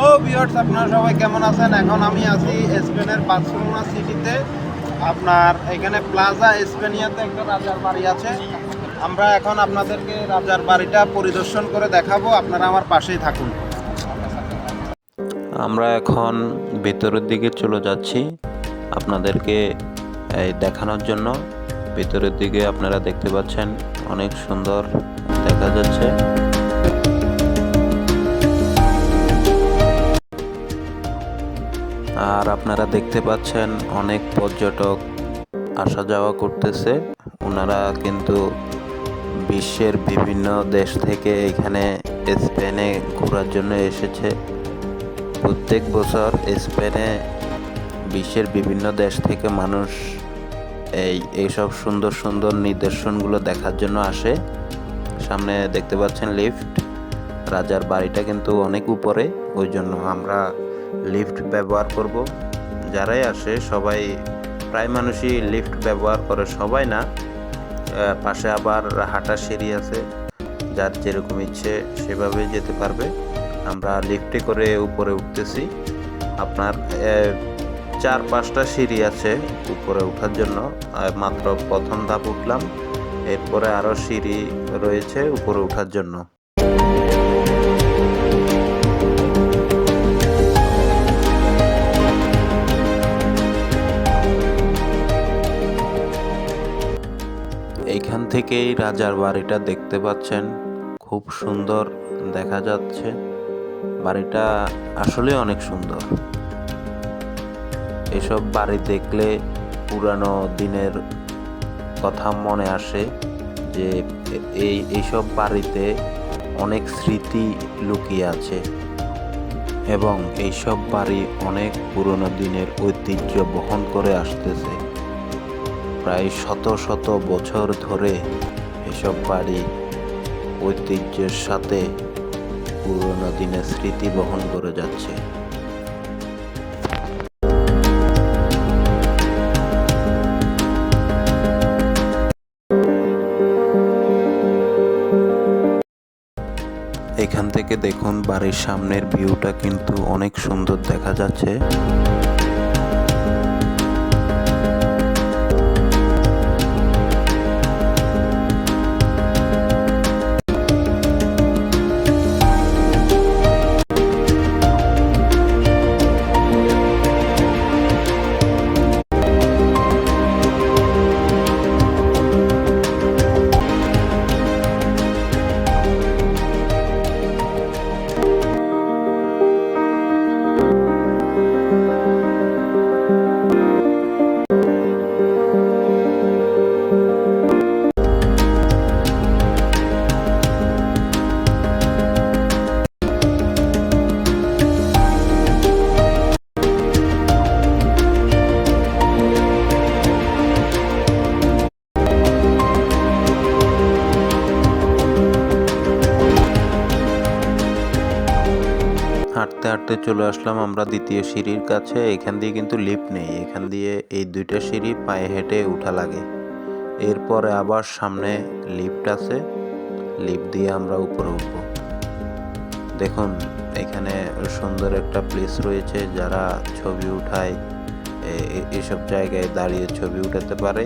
ও viewers আপনারা সবাই কেমন আছেন? এখন আমি আছি স্পেনের বার্সেলোনা সিটিতে। আপনার এখানে প্লাজা স্পেনিয়াতে একটা রাজার বাড়ি আছে। আমরা এখন আপনাদেরকে রাজার বাড়িটা পরিদর্শন করে দেখাবো। আপনারা আমার পাশেই থাকুন। আমরা এখন ভেতরের দিকে চলে যাচ্ছি আপনাদেরকে দেখানোর জন্য। ভেতরের দিকে আপনারা দেখতে পাচ্ছেন, অনেক সুন্দর দেখা যাচ্ছে। আর আপনারা দেখতে পাচ্ছেন অনেক পর্যটক আসা যাওয়া করতেছে। ওনারা কিন্তু বিশ্বের বিভিন্ন দেশ থেকে এখানে স্পেনে ঘোরার জন্য এসেছে। প্রত্যেক বছর স্পেনে বিশ্বের বিভিন্ন দেশ থেকে মানুষ এই, এইসব সুন্দর সুন্দর নিদর্শনগুলো দেখার জন্য আসে। সামনে দেখতে পাচ্ছেন লিফট। রাজার বাড়িটা কিন্তু অনেক উপরে, ওই জন্য আমরা লিফট ব্যবহার করব। যারাই আসে, সবাই প্রায় মানুষই লিফট ব্যবহার করে, সবাই না। পাশে আবার হাঁটার সিঁড়ি আছে, যার যেরকম ইচ্ছে সেভাবে যেতে পারবে। আমরা লিফটে করে উপরে উঠতেছি। আপনার চার পাঁচটা সিঁড়ি আছে উপরে ওঠার জন্য। মাত্র প্রথম ধাপ উঠলাম। এরপরে আরও সিঁড়ি রয়েছে উপরে ওঠার জন্য। এইখান থেকেই রাজার বাড়িটা দেখতে পাচ্ছেন। খুব সুন্দর দেখা যাচ্ছে। বাড়িটা আসলে অনেক সুন্দর। এসব বাড়ি দেখলে পুরানো দিনের কথা মনে আসে যে এই, এইসব বাড়িতে অনেক স্মৃতি লুকিয়ে আছে এবং এইসব বাড়ি অনেক পুরনো দিনের ঐতিহ্য বহন করে আসতেছে। প্রায় শত শত বছর ধরে এসব বাড়ি ঐতিহ্যের সাথে পুরনো দিনের স্মৃতি বহন করে যাচ্ছে। এখান থেকে দেখুন বাড়ির সামনের ভিউটা কিন্তু অনেক সুন্দর দেখা যাচ্ছে। হাঁটতে হাঁটতে চলে আসলাম আমরা দ্বিতীয় সিঁড়ির কাছে। এখান দিয়ে কিন্তু লিফট নেই। এখান দিয়ে এই দুইটা সিঁড়ি পায়ে হেঁটে উঠা লাগে। এরপরে আবার সামনে লিফট আছে। লিফট দিয়ে আমরা উপরে উঠব। দেখুন, এখানে সুন্দর একটা প্লেস রয়েছে। যারা ছবি উঠায় এসব জায়গায় দাঁড়িয়ে ছবি উঠাতে পারে।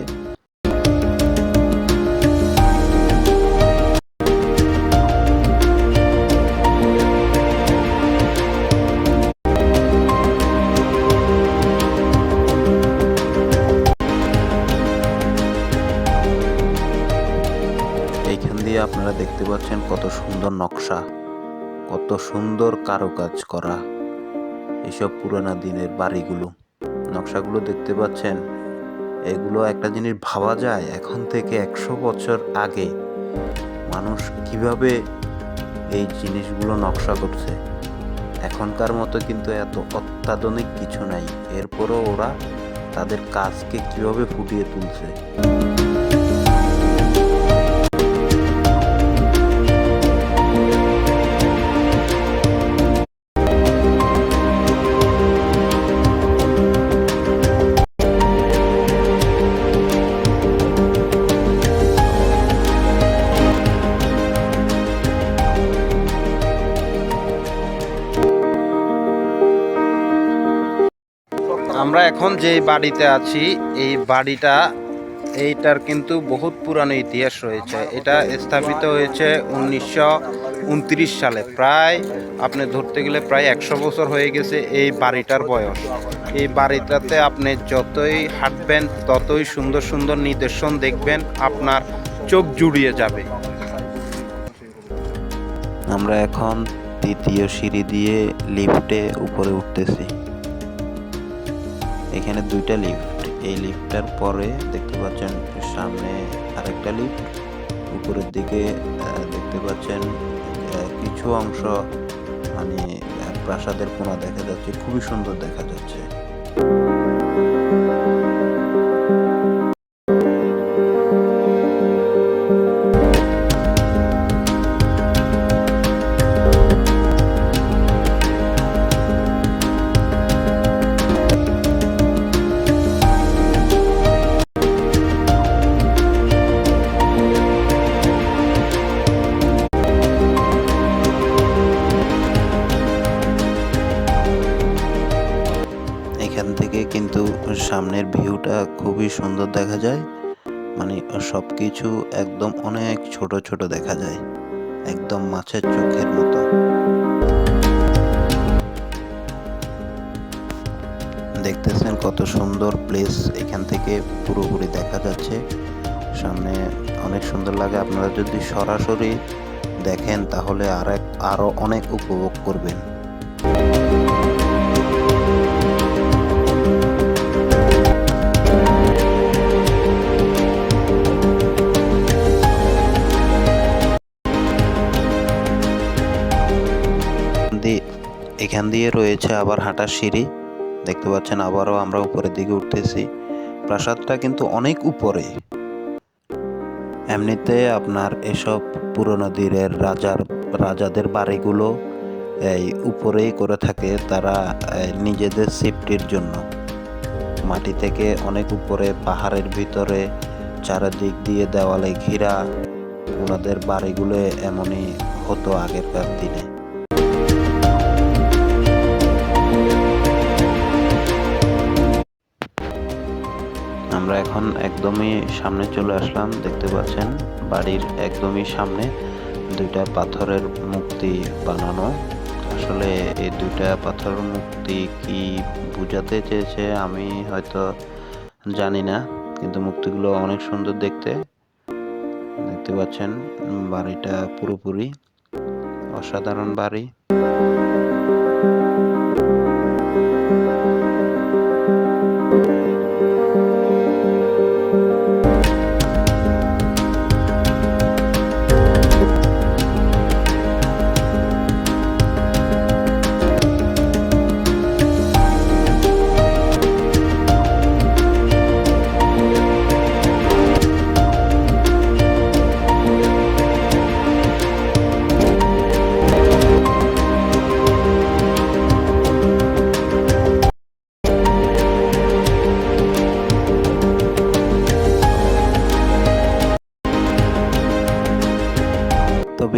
দিয়ে আপনারা দেখতে পাচ্ছেন কত সুন্দর নকশা, কত সুন্দর কারুকাজ করা এসব পুরানা দিনের বাড়িগুলো। নকশাগুলো দেখতে পাচ্ছেন, এগুলো একটা জিনিস ভাবা যায়, এখন থেকে একশো বছর আগে মানুষ কীভাবে এই জিনিসগুলো নকশা করছে। এখনকার মতো কিন্তু এত অত্যাধুনিক কিছু নাই, এরপরও ওরা তাদের কাজকে কীভাবে ফুটিয়ে তুলছে। এখন যে বাড়িতে আছি, এই বাড়িটা, এইটার কিন্তু বহুত পুরানো ইতিহাস রয়েছে। এটা স্থাপিত হয়েছে উনিশশো উনত্রিশ সালে। প্রায়, আপনি ধরতে গেলে প্রায় একশো বছর হয়ে গেছে এই বাড়িটার বয়স। এই বাড়িটাতে আপনি যতই হাঁটবেন, ততই সুন্দর সুন্দর নিদর্শন দেখবেন, আপনার চোখ জুড়িয়ে যাবে। আমরা এখন তৃতীয় সিঁড়ি দিয়ে লিফটে উপরে উঠতেছি। এখানে দুইটা লিফট এই লিফটটার পরে দেখতে পাচ্ছেন সামনে আরেকটা লিফট উপরের দিকে দেখতে পাচ্ছেন কিছু অংশ মানে প্রাসাদের কোনা দেখা যাচ্ছে। খুবই সুন্দর দেখা যাচ্ছে। সামনের ভিউটা খুবই সুন্দর দেখা যায়। মানে সব কিছু একদম অনেক ছোট ছোট দেখা যায়। একদম মাছের চোখের মতো। দেখতেছেন কত সুন্দর প্লেস এখান থেকে পুরোপুরি দেখা যাচ্ছে। সামনে অনেক সুন্দর লাগে। আপনারা যদি সরাসরি দেখেন তাহলে আর আরও অনেক উপভোগ করবেন। এখান দিয়ে রয়েছে আবার হাঁটার সিঁড়ি। দেখতে পাচ্ছেন আবারও আমরা উপরের দিকে উঠতেছি। প্রাসাদটা কিন্তু অনেক উপরে। এমনিতে আপনার এসব পুরনো দিনের রাজার, রাজাদের বাড়িগুলো এই উপরেই করে থাকে তারা নিজেদের সেফটির জন্য। মাটি থেকে অনেক উপরে, পাহাড়ের ভিতরে, চারিদিক দিয়ে দেওয়ালে ঘেরা। ওনাদের বাড়িগুলো এমনই হতো আগেরকার দিনে। আমরা এখন একদমই সামনে চলে আসলাম, দেখতে পাচ্ছেন বাড়ির একদমই সামনে দুইটা পাথরের মূর্তি বানানো। আসলে এই দুইটা পাথরের মূর্তি কি বোঝাতে চেয়েছে আমি হয়তো জানি না, কিন্তু মূর্তিগুলো অনেক সুন্দর দেখতে। দেখতে পাচ্ছেন বাড়িটা পুরোপুরি অসাধারণ বাড়ি।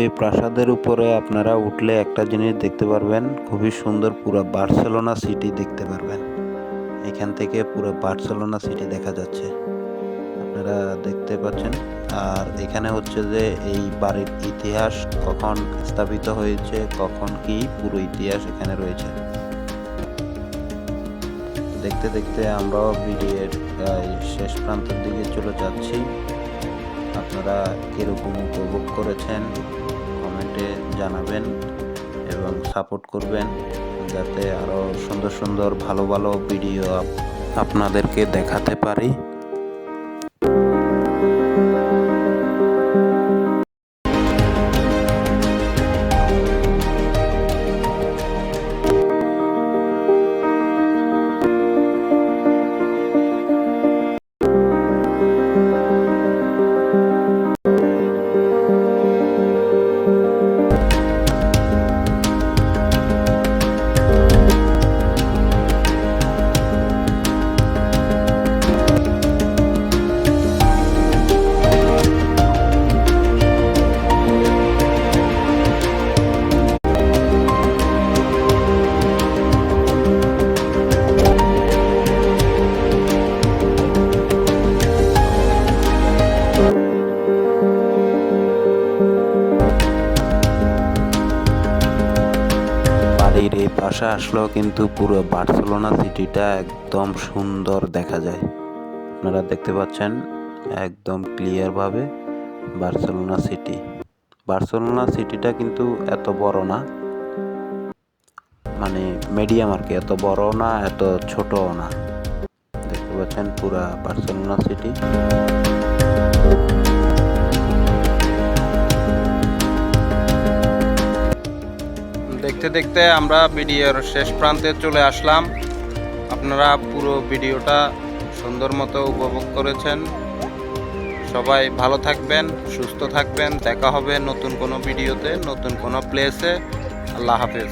এই প্রাসাদের উপরে আপনারা উঠলে একটা জিনিস দেখতে পারবেন, খুবই সুন্দর পুরো বার্সেলোনা সিটি দেখতে পারবেন। এখান থেকে পুরো বার্সেলোনা সিটি দেখা যাচ্ছে। আপনারা দেখতে পাচ্ছেন। আর এখানে হচ্ছে যে এই বাড়ির ইতিহাস কখন স্থাপিত হয়েছে, কখন কি পুরো ইতিহাস এখানে রয়েছে। দেখতে দেখতে আমরাও ভিডিওর শেষ প্রান্তের দিকে চলে যাচ্ছি। আপনারা কীরকম উপভোগ করেছেন? কমেন্টে জানাবেন এবং সাপোর্ট করবেন যাতে আরও সুন্দর সুন্দর ভালো ভালো ভিডিও আপনাদেরকে দেখাতে পারি। পাশে আসলেও কিন্তু পুরো বার্সেলোনা সিটিটা একদম সুন্দর দেখা যায়। আপনারা দেখতে পাচ্ছেন একদম ক্লিয়ারভাবে বার্সেলোনা সিটি। বার্সেলোনা সিটিটা কিন্তু এত বড় না মানে মিডিয়াম আর কি, এত বড় না, এত ছোটও না। দেখতে পাচ্ছেন পুরা বার্সেলোনা সিটি। দেখতে দেখতে আমরা ভিডিওর শেষ প্রান্তে চলে আসলাম। আপনারা পুরো ভিডিওটা সুন্দর মতো উপভোগ করেছেন। সবাই ভালো থাকবেন, সুস্থ থাকবেন। দেখা হবে নতুন কোনো ভিডিওতে, নতুন কোনো প্লেসে আল্লাহ হাফেজ।